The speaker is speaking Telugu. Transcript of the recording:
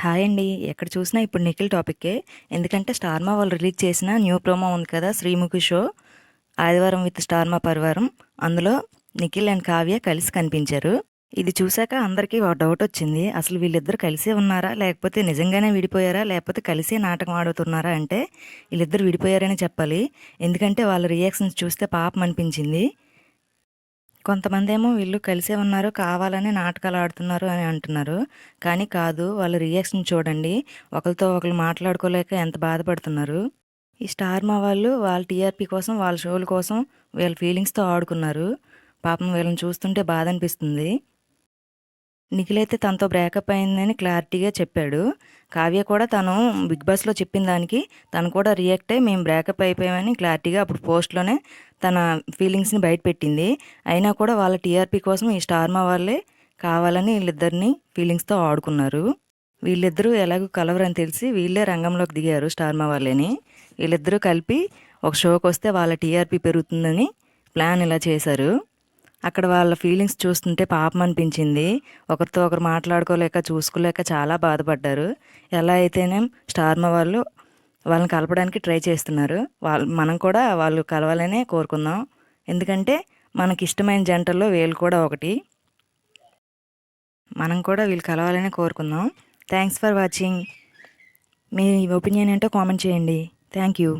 హాయ్ అండి. ఎక్కడ చూసినా ఇప్పుడు నిఖిల్ టాపిక్కే. ఎందుకంటే స్టార్మా వాళ్ళు రిలీజ్ చేసిన న్యూ ప్రోమో ఉంది కదా Sreemukhi show. Aadivaram with Star Maa Parivaaram. అందులో నిఖిల్ అండ్ కావ్య కలిసి కనిపించారు. ఇది చూశాక అందరికీ ఒక డౌట్ వచ్చింది. అసలు వీళ్ళిద్దరు కలిసే ఉన్నారా? లేకపోతే నిజంగానే విడిపోయారా? లేకపోతే కలిసే నాటకం ఆడుతున్నారా? అంటే వీళ్ళిద్దరు విడిపోయారని చెప్పాలి. ఎందుకంటే వాళ్ళ రియాక్షన్స్ చూస్తే పాపం అనిపించింది. కొంతమంది ఏమో వీళ్ళు కలిసే ఉన్నారు కావాలని నాటకాలు ఆడుతున్నారు అని అంటున్నారు. కానీ కాదు వాళ్ళ రియాక్షన్ చూడండి. ఒకరితో ఒకరు మాట్లాడుకోలేక ఎంత బాధపడుతున్నారు. ఈ స్టార్ మా వాళ్ళు వాళ్ళ టీఆర్పీ కోసం వాళ్ళ షోల కోసం వీళ్ళ ఫీలింగ్స్తో ఆడుకున్నారు. పాపం వీళ్ళని చూస్తుంటే బాధ అనిపిస్తుంది. నిఖిల్ అయితే తనతో బ్రేకప్ అయిందని క్లారిటీగా చెప్పాడు. కావ్య కూడా తను బిగ్ బాస్లో చెప్పిన దానికి తను కూడా రియాక్ట్ అయ్యి మేము బ్రేకప్ అయిపోయామని క్లారిటీగా అప్పుడు పోస్ట్లోనే తన ఫీలింగ్స్ని బయటపెట్టింది అయినా కూడా వాళ్ళ టీఆర్పీ కోసం ఈ స్టార్మా వాళ్ళే కావాలని వీళ్ళిద్దరిని ఫీలింగ్స్తో ఆడుకున్నారు. వీళ్ళిద్దరూ ఎలాగో కలవరని తెలిసి వీళ్ళే రంగంలోకి దిగారు స్టార్మా వాళ్ళని. వీళ్ళిద్దరూ కలిపి ఒక షోకి వస్తే వాళ్ళ టీఆర్పీ పెరుగుతుందని ప్లాన్ ఇలా చేశారు. అక్కడ వాళ్ళ ఫీలింగ్స్ చూస్తుంటే పాపం అనిపించింది. ఒకరితో ఒకరు మాట్లాడుకోలేక చూసుకోలేక చాలా బాధపడ్డారు. ఎలా అయితేనే స్టార్మ వాళ్ళు వాళ్ళని కలపడానికి ట్రై చేస్తున్నారు. వాళ్ళు మనం కూడా వాళ్ళు కలవాలనే కోరుకుందాం. ఎందుకంటే మనకి ఇష్టమైన జంటల్లో వీళ్ళు కూడా ఒకటి. మనం కూడా వీళ్ళు కలవాలనే కోరుకుందాం. థ్యాంక్స్ ఫర్ వాచింగ్ మీ ఒపీనియన్ ఏంటో కామెంట్ చేయండి. Thank you